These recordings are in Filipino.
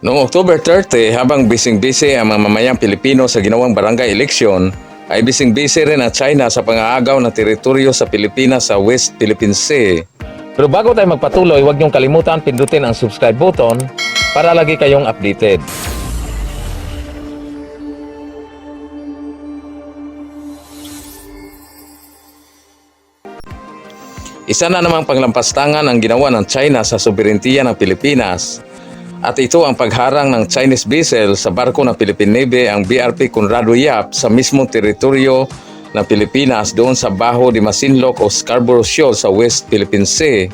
Noong October 30, habang bising-bisi ang mga mamayang Pilipino sa ginawang barangay eleksyon, ay bising-bisi rin ang China sa pangaagaw ng teritoryo sa Pilipinas sa West Philippine Sea. Pero bago tayo magpatuloy, huwag niyong kalimutan pindutin ang subscribe button para lagi kayong updated. Isa na namang panglampastangan ang ginawa ng China sa soberentiya ng Pilipinas. At ito ang pagharang ng Chinese vessel sa barko ng Philippine Navy ang BRP Conrado Yap sa mismong teritoryo ng Pilipinas doon sa Baho de Masinloc o Scarborough Shoal sa West Philippine Sea.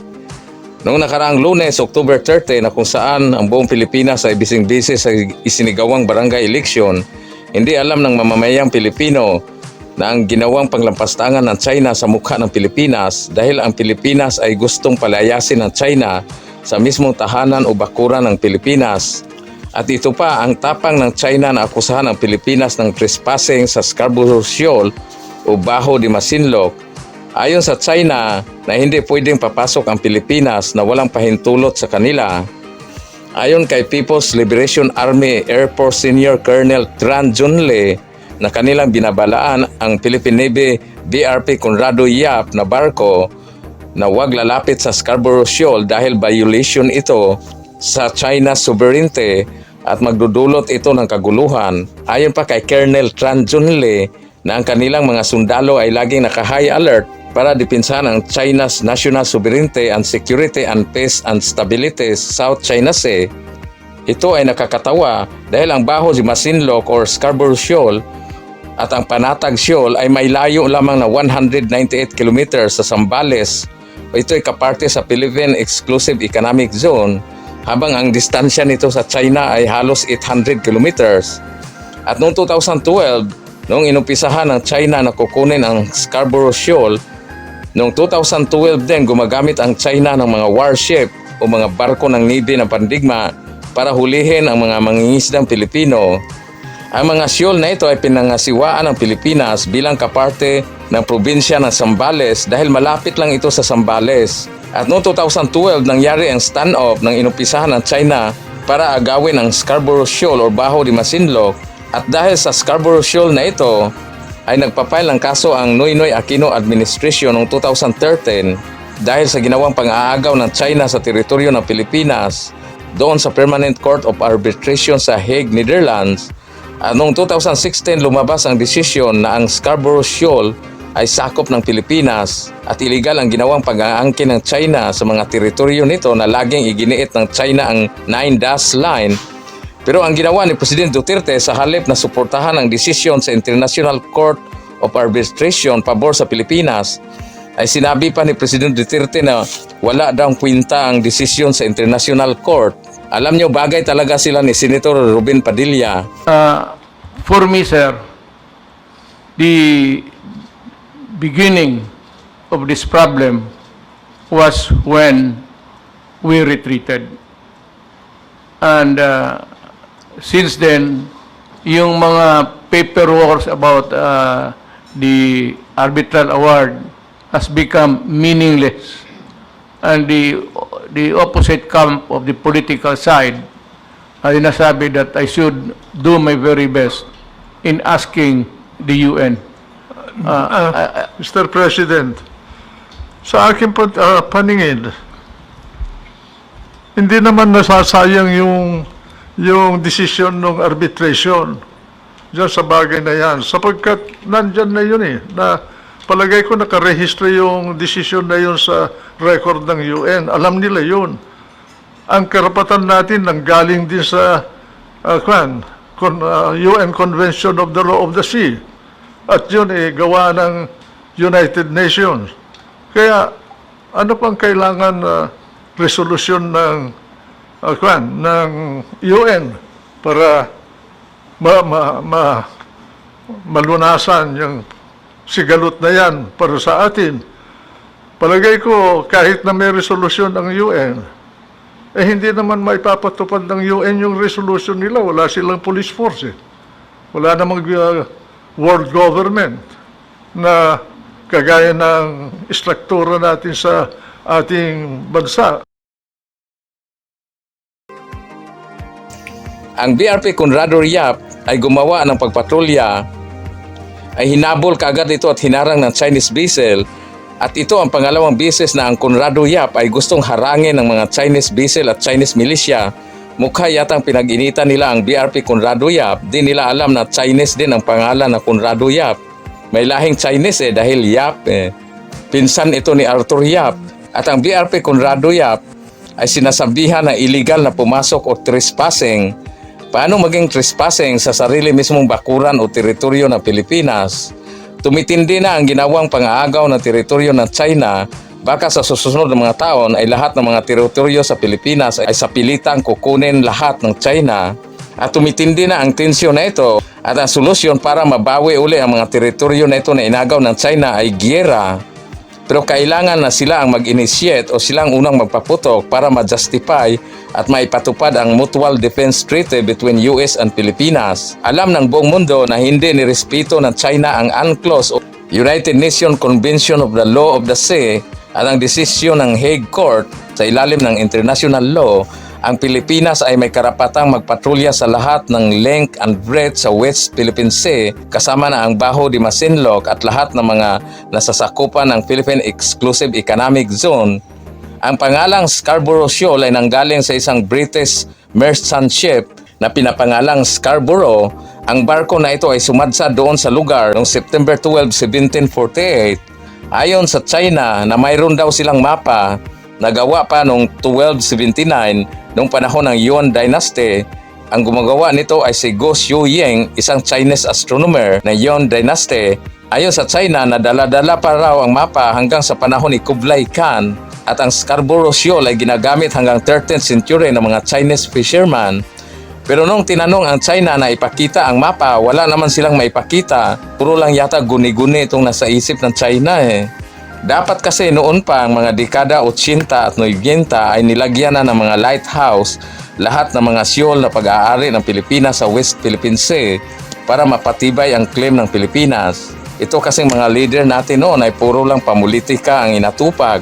Noong nakaraang lunes, October 30, na kung saan ang buong Pilipinas ay bising-bisi sa isinigawang barangay election, hindi alam ng mamamayang Pilipino na ang ginawang panglampastangan ng China sa mukha ng Pilipinas dahil ang Pilipinas ay gustong palayasin ng China sa mismong tahanan o bakuran ng Pilipinas. At ito pa ang tapang ng China na akusahan ang Pilipinas ng trespassing sa Scarborough Shoal o Baho de Masinloc Ayon sa China na hindi pwedeng papasok ang Pilipinas na walang pahintulot sa kanila. Ayon kay People's Liberation Army Air Force Senior Colonel Tran Junle na kanilang binabalaan ang Philippine Navy BRP Conrado Yap na barko na wag lalapit sa Scarborough Shoal dahil violation ito sa China's sovereignty at magdudulot ito ng kaguluhan. Ayon pa kay Colonel Tran Junle na ang kanilang mga sundalo ay laging naka-high alert para dipinsahan ang China's national sovereignty and security and peace and stability sa South China Sea. Ito ay nakakatawa dahil ang Baho de Masinloc or Scarborough Shoal at ang Panatag Shoal ay may layo lamang na 198 kilometers sa Zambales. Ito ay kaparte sa Philippine Exclusive Economic Zone habang ang distansya nito sa China ay halos 800 kilometers. At noong 2012, noong inumpisahan ng China na kukunin ang Scarborough Shoal, noong 2012 din gumagamit ang China ng mga warship o mga barko ng Navy ng pandigma para hulihin ang mga mangingisdang Pilipino. Ang mga shoal na ito ay pinangasiwaan ng Pilipinas bilang kaparte ng probinsya ng Zambales dahil malapit lang ito sa Zambales. At noong 2012 nangyari ang standoff ng inumpisahan ng China para agawin ang Scarborough Shoal o Baho de Masinloc at dahil sa Scarborough Shoal na ito ay nagpapile ng kaso ang Noynoy Aquino Administration noong 2013 dahil sa ginawang pang-aagaw ng China sa teritoryo ng Pilipinas doon sa Permanent Court of Arbitration sa Hague, Netherlands. At noong 2016 lumabas ang desisyon na ang Scarborough Shoal ay sakop ng Pilipinas at iligal ang ginawang pag-aangkin ng China sa mga teritoryo nito na laging iginiit ng China ang Nine Dash Line pero ang ginawa ni Presidente Duterte sa halip na suportahan ang desisyon sa International Court of Arbitration pabor sa Pilipinas, ay sinabi pa ni Presidente Duterte na wala daw kwinta ang desisyon sa International Court. Alam nyo, bagay talaga sila ni Senator Ruben Padilla. Uh, for me, sir, the beginning of this problem was when we retreated. And uh, since then, yung mga paperwork about uh, the arbitral award has become meaningless. And the, the opposite camp of the political side ay nasabi that I should do my very best in asking the UN. Ah, Mr. President, sa aking pan- ah, paningin, hindi naman nasasayang yung yung desisyon ng arbitration dyan sa bagay na yan. Sapagkat nandyan na yun eh, na palagay ko nakarehistro yung desisyon na yun sa record ng UN. Alam nila yun. Ang karapatan natin nanggaling din sa uh, UN Convention of the Law of the Sea. At yun eh, gawa ng United Nations. Kaya, ano pang kailangan na resolusyon ng uh, kwan, ng UN para ma, ma, ma, malunasan yung sigalot na yan para sa atin. Palagay ko, kahit na may resolusyon ang UN, eh hindi naman maipapatupad ng UN yung resolution nila. Wala silang police force eh. Wala namang uh, world government na kagaya ng istruktura natin sa ating bansa. Ang BRP Conrado Yap ay gumawa ng pagpatrolya ay hinabol kaagad ito at hinarang ng Chinese vessel at ito ang pangalawang beses na ang Conrado Yap ay gustong harangin ng mga Chinese vessel at Chinese militia. Mukha yatang pinag-initan nila ang BRP Conrado Yap, di nila alam na Chinese din ang pangalan na Conrado Yap. May lahing Chinese eh dahil Yap eh. Pinsan ito ni Arthur Yap at ang BRP Conrado Yap ay sinasabihan na illegal na pumasok o trespassing Paano maging trespassing sa sarili mismong bakuran o teritoryo ng Pilipinas? Tumitindi na ang ginawang pang-aagaw ng teritoryo ng China baka sa susunod ng mga taon ay lahat ng mga teritoryo sa Pilipinas ay sa pilitang kukunin lahat ng China. At tumitindi na ang tensyon na ito at ang solusyon para mabawi uli ang mga teritoryo na ito na inagaw ng China ay giyera. Pero kailangan na sila ang mag-initiate o silang unang magpaputok para ma-justify at maipatupad ang Mutual Defense Treaty between US and Pilipinas. Alam ng buong mundo na hindi nirespeto ng China ang UNCLOS United Nations Convention of the Law of the Sea at ang desisyon ng Hague Court sa ilalim ng international law ang Pilipinas ay may karapatang magpatrolya sa lahat ng length and breadth sa West Philippine Sea kasama na ang Baho de Masinloc at lahat ng mga nasasakupan ng Philippine Exclusive Economic Zone. Ang pangalang Scarborough Shoal ay nanggaling sa isang British merchant ship na pinapangalang Scarborough. Ang barko na ito ay sumadsa doon sa lugar noong September 12, 1748. Ayon sa China na mayroon daw silang mapa nagawa pa noong 1279 noong panahon ng Yuan Dynasty. Ang gumagawa nito ay si Go Xiuying, isang Chinese astronomer na Yuan Dynasty. Ayon sa China, nadala-dala pa raw ang mapa hanggang sa panahon ni Kublai Khan at ang Scarborough Shoal ay ginagamit hanggang 13th century ng mga Chinese fishermen. Pero nung tinanong ang China na ipakita ang mapa, wala naman silang maipakita. Puro lang yata guni-guni itong nasa isip ng China eh. Dapat kasi noon pa ang mga dekada 80 at 90 ay nilagyan na ng mga lighthouse lahat ng mga siyol na pag-aari ng Pilipinas sa West Philippine Sea para mapatibay ang claim ng Pilipinas. Ito kasing mga leader natin noon ay puro lang pamulitika ang inatupag.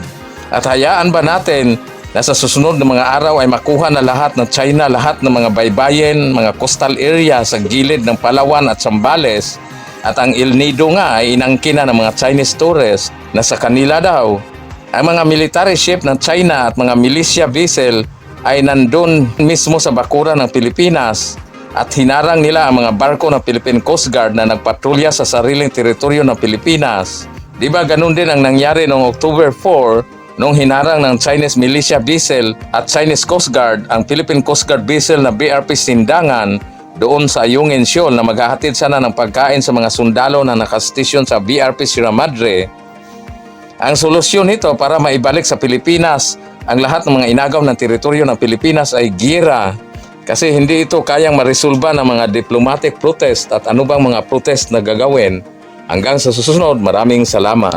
At hayaan ba natin na sa susunod ng mga araw ay makuha na lahat ng China lahat ng mga baybayin, mga coastal area sa gilid ng Palawan at Zambales at ang El Nido nga ay inangkin na ng mga Chinese tourists na sa kanila daw. Ang mga military ship ng China at mga militia vessel ay nandun mismo sa bakuran ng Pilipinas at hinarang nila ang mga barko ng Philippine Coast Guard na nagpatrolya sa sariling teritoryo ng Pilipinas. Di ba ganun din ang nangyari noong October 4 nung hinarang ng Chinese militia vessel at Chinese Coast Guard ang Philippine Coast Guard vessel na BRP Sindangan doon sa Ayungin Shoal na maghahatid sana ng pagkain sa mga sundalo na nakastisyon sa BRP Sierra Madre. Ang solusyon nito para maibalik sa Pilipinas ang lahat ng mga inagaw ng teritoryo ng Pilipinas ay gira. Kasi hindi ito kayang maresolba ng mga diplomatic protest at ano bang mga protest na gagawin. Hanggang sa susunod, maraming salamat.